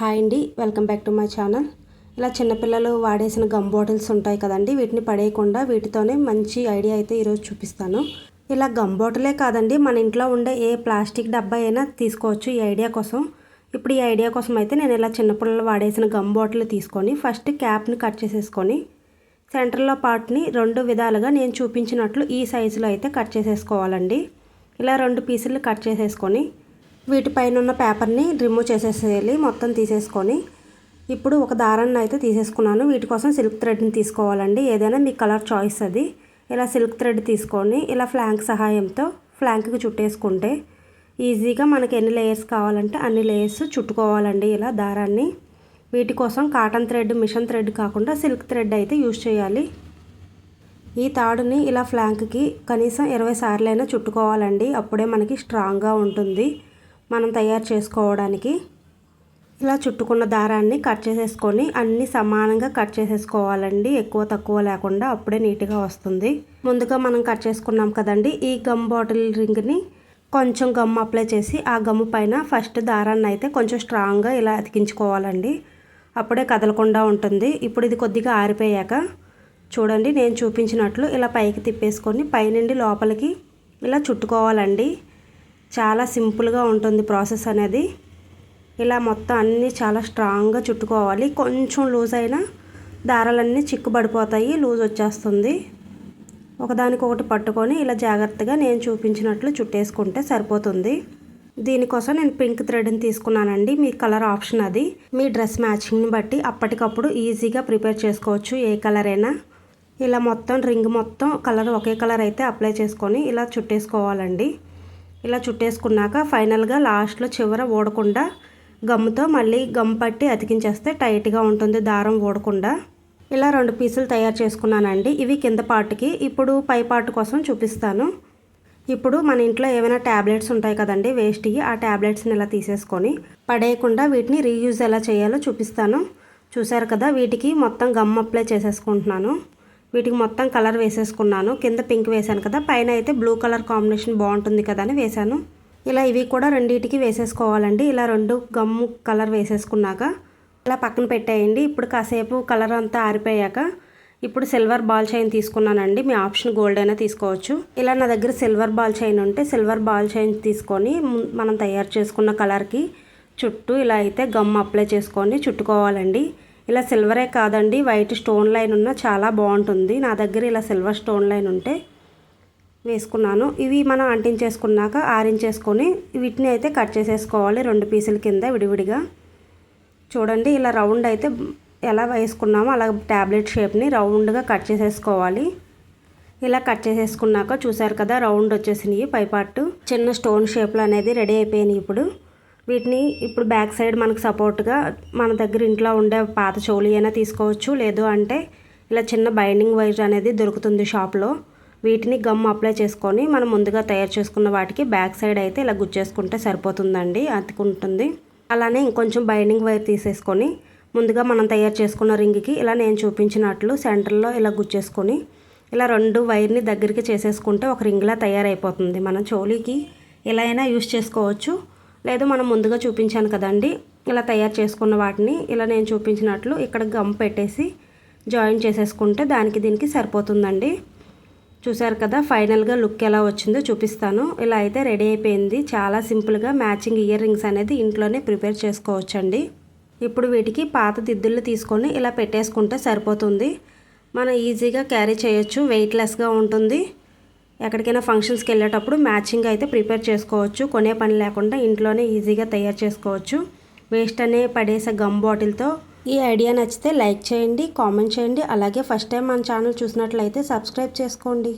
Hi అండి welcome back to my channel. ఇలా చిన్నపిల్లలు వాడేసిన గమ్ బాటిల్స్ ఉంటాయి కదండి వీటిని పడేయకుండా వీటితోనే మంచి ఐడియా అయితే ఈరోజు చూపిస్తాను. ఇలా గమ్ బాటిలే కాదండి మన ఇంట్లో ఉండే ఏ ప్లాస్టిక్ డబ్బా అయినా తీసుకోవచ్చు ఈ ఐడియా కోసం. ఇప్పుడు ఈ ఐడియా కోసం అయితే నేను ఇలా చిన్నపిల్లలు వాడేసిన గమ్ బాటిల్ తీసుకొని ఫస్ట్ క్యాప్ని కట్ చేసేసుకొని సెంటర్లో పార్ట్ని రెండు విధాలుగా నేను చూపించినట్లు ఈ సైజులో అయితే కట్ చేసేసుకోవాలండి. ఇలా రెండు పీసులు కట్ చేసేసుకొని వీటిపైన ఉన్న పేపర్ని రిమూవ్ చేసేసేయాలి మొత్తం తీసేసుకొని. ఇప్పుడు ఒక దారాన్ని అయితే తీసేసుకున్నాను. వీటి కోసం సిల్క్ థ్రెడ్ని తీసుకోవాలండి. ఏదైనా మీ కలర్ చాయిస్ అది. ఇలా సిల్క్ థ్రెడ్ తీసుకొని ఇలా ఫ్లాంక్ సహాయంతో ఫ్లాంక్కి చుట్టేసుకుంటే ఈజీగా మనకి ఎన్ని లేయర్స్ కావాలంటే అన్ని లేయర్స్ చుట్టుకోవాలండి ఇలా దారాన్ని. వీటి కోసం కాటన్ థ్రెడ్ మిషన్ థ్రెడ్ కాకుండా సిల్క్ థ్రెడ్ అయితే యూజ్ చేయాలి. ఈ తాడుని ఇలా ఫ్లాంక్కి కనీసం ఇరవై సార్లైనా చుట్టుకోవాలండి. అప్పుడే మనకి స్ట్రాంగ్గా ఉంటుంది. మనం తయారు చేసుకోవడానికి ఇలా చుట్టుకున్న దారాన్ని కట్ చేసేసుకొని అన్ని సమానంగా కట్ చేసేసుకోవాలండి. ఎక్కువ తక్కువ లేకుండా అప్పుడే నీట్గా వస్తుంది. ముందుగా మనం కట్ చేసుకున్నాం కదండి. ఈ గమ్ బాటిల్ రింగ్ని కొంచెం గమ్ అప్లై చేసి ఆ గమ్ము పైన ఫస్ట్ దారాన్ని అయితే కొంచెం స్ట్రాంగ్గా ఇలా అతికించుకోవాలండి. అప్పుడే కదలకుండా ఉంటుంది. ఇప్పుడు ఇది కొద్దిగా ఆరిపోయాక చూడండి నేను చూపించినట్లు ఇలా పైకి తిప్పేసుకొని పైనుండి లోపలికి ఇలా చుట్టుకోవాలండి. చాలా సింపుల్గా ఉంటుంది ప్రాసెస్ అనేది. ఇలా మొత్తం అన్నీ చాలా స్ట్రాంగ్గా చుట్టుకోవాలి. కొంచెం లూజ్ అయినా దారాలన్నీ చిక్కుబడిపోతాయి లూజ్ వచ్చేస్తుంది. ఒకదానికొకటి పట్టుకొని ఇలా జాగ్రత్తగా నేను చూపించినట్లు చుట్టేసుకుంటే సరిపోతుంది. దీనికోసం నేను పింక్ థ్రెడ్ని తీసుకున్నానండి. మీ కలర్ ఆప్షన్ అది. మీ డ్రెస్ మ్యాచింగ్ని బట్టి అప్పటికప్పుడు ఈజీగా ప్రిపేర్ చేసుకోవచ్చు ఏ కలర్ అయినా ఇలా మొత్తం రింగ్ మొత్తం కలర్ ఒకే కలర్ అయితే అప్లై చేసుకొని ఇలా చుట్టేసుకోవాలండి. ఇలా చుట్టేసుకున్నాక ఫైనల్గా లాస్ట్లో చివర ఓడకుండా గమ్ముతో మళ్ళీ గమ్ పట్టి అతికించేస్తే టైట్గా ఉంటుంది దారం ఓడకుండా. ఇలా రెండు పీసులు తయారు చేసుకున్నానండి. ఇవి కింద పార్ట్కి ఇప్పుడు పై పార్ట్ కోసం చూపిస్తాను. ఇప్పుడు మన ఇంట్లో ఏమైనా ట్యాబ్లెట్స్ ఉంటాయి కదండి వేస్ట్ ఆ ట్యాబ్లెట్స్ని ఇలా తీసేసుకొని పడేయకుండా వీటిని రీయూజ్ ఎలా చేయాలో చూపిస్తాను. చూసారు కదా వీటికి మొత్తం గమ్ అప్లై చేసేసుకుంటున్నాను. వీటికి మొత్తం కలర్ వేసేసుకున్నాను. కింద పింక్ వేసాను కదా పైన అయితే బ్లూ కలర్ కాంబినేషన్ బాగుంటుంది కదా అని వేశాను. ఇలా ఇవి కూడా రెండింటికి వేసేసుకోవాలండి. ఇలా రెండు గమ్ము కలర్ వేసేసుకున్నాక ఇలా పక్కన పెట్టేయండి. ఇప్పుడు కాసేపు కలర్ అంతా ఆరిపోయాక ఇప్పుడు సిల్వర్ బాల్ చైన్ తీసుకున్నానండి. మీ ఆప్షన్ గోల్డ్ అయినా తీసుకోవచ్చు. ఇలా నా దగ్గర సిల్వర్ బాల్ చైన్ ఉంటే సిల్వర్ బాల్ చైన్ తీసుకొని మనం తయారు చేసుకున్న కలర్కి చుట్టూ ఇలా అయితే గమ్ అప్లై చేసుకొని చుట్టుకోవాలండి. ఇలా సిల్వరే కాదండి వైట్ స్టోన్ లైన్ ఉన్న చాలా బాగుంటుంది. నా దగ్గర ఇలా సిల్వర్ స్టోన్ లైన్ ఉంటే వేసుకున్నాను. ఇవి మనం అంటించేసుకున్నాక ఆరించేసుకొని వీటిని అయితే కట్ చేసేసుకోవాలి రెండు పీసుల కింద విడివిడిగా. చూడండి ఇలా రౌండ్ అయితే ఎలా వేసుకున్నామో అలా ట్యాబ్లెట్ షేప్ని రౌండ్గా కట్ చేసేసుకోవాలి. ఇలా కట్ చేసేసుకున్నాక చూసారు కదా రౌండ్ వచ్చేసినాయి పైపాటు చిన్న స్టోన్ షేప్లు అనేది రెడీ అయిపోయినాయి ఇప్పుడు. వీటిని ఇప్పుడు బ్యాక్ సైడ్ మనకు సపోర్ట్గా మన దగ్గర ఇంట్లో ఉండే పాత చోళీ అయినా తీసుకోవచ్చు. లేదు అంటే ఇలా చిన్న బైండింగ్ వైర్ అనేది దొరుకుతుంది షాప్లో. వీటిని గమ్ అప్లై చేసుకొని మనం ముందుగా తయారు చేసుకున్న వాటికి బ్యాక్ సైడ్ అయితే ఇలా గుచ్చేసుకుంటే సరిపోతుందండి. అతుకుంటుంది. అలానే ఇంకొంచెం బైండింగ్ వైర్ తీసేసుకొని ముందుగా మనం తయారు చేసుకున్న రింగ్కి ఇలా నేను చూపించినట్లు సెంటర్లో ఇలా గుచ్చేసుకొని ఇలా రెండు వైర్ని దగ్గరికి చేసేసుకుంటే ఒక రింగ్లా తయారైపోతుంది. మనం చోలీకి ఎలా అయినా యూస్ చేసుకోవచ్చు. లేదు మనం ముందుగా చూపించాను కదండి. ఇలా తయారు చేసుకున్న వాటిని ఇలా నేను చూపించినట్లు ఇక్కడ గమ్ పెట్టేసి జాయిన్ చేసేసుకుంటే దానికి దీనికి సరిపోతుందండి. చూసారు కదా ఫైనల్గా లుక్ ఎలా వచ్చిందో చూపిస్తాను. ఇలా అయితే రెడీ అయిపోయింది. చాలా సింపుల్గా మ్యాచింగ్ ఇయర్ రింగ్స్ అనేది ఇంట్లోనే ప్రిపేర్ చేసుకోవచ్చండి. ఇప్పుడు వీటికి పాత దిద్దులు తీసుకొని ఇలా పెట్టేసుకుంటే సరిపోతుంది. మనం ఈజీగా క్యారీ చేయొచ్చు వెయిట్లెస్గా ఉంటుంది. ఎక్కడికైనా ఫంక్షన్స్కి వెళ్ళేటప్పుడు మ్యాచింగ్ అయితే ప్రిపేర్ చేసుకోవచ్చు. కొనే పని లేకుండా ఇంట్లోనే ఈజీగా తయారు చేసుకోవచ్చు. వేస్ట్ అనే పడేసే గమ్ బాటిల్తో ఈ ఐడియా నచ్చితే లైక్ చేయండి కామెంట్ చేయండి. అలాగే ఫస్ట్ టైం మన ఛానల్ చూసినట్లయితే సబ్స్క్రైబ్ చేసుకోండి.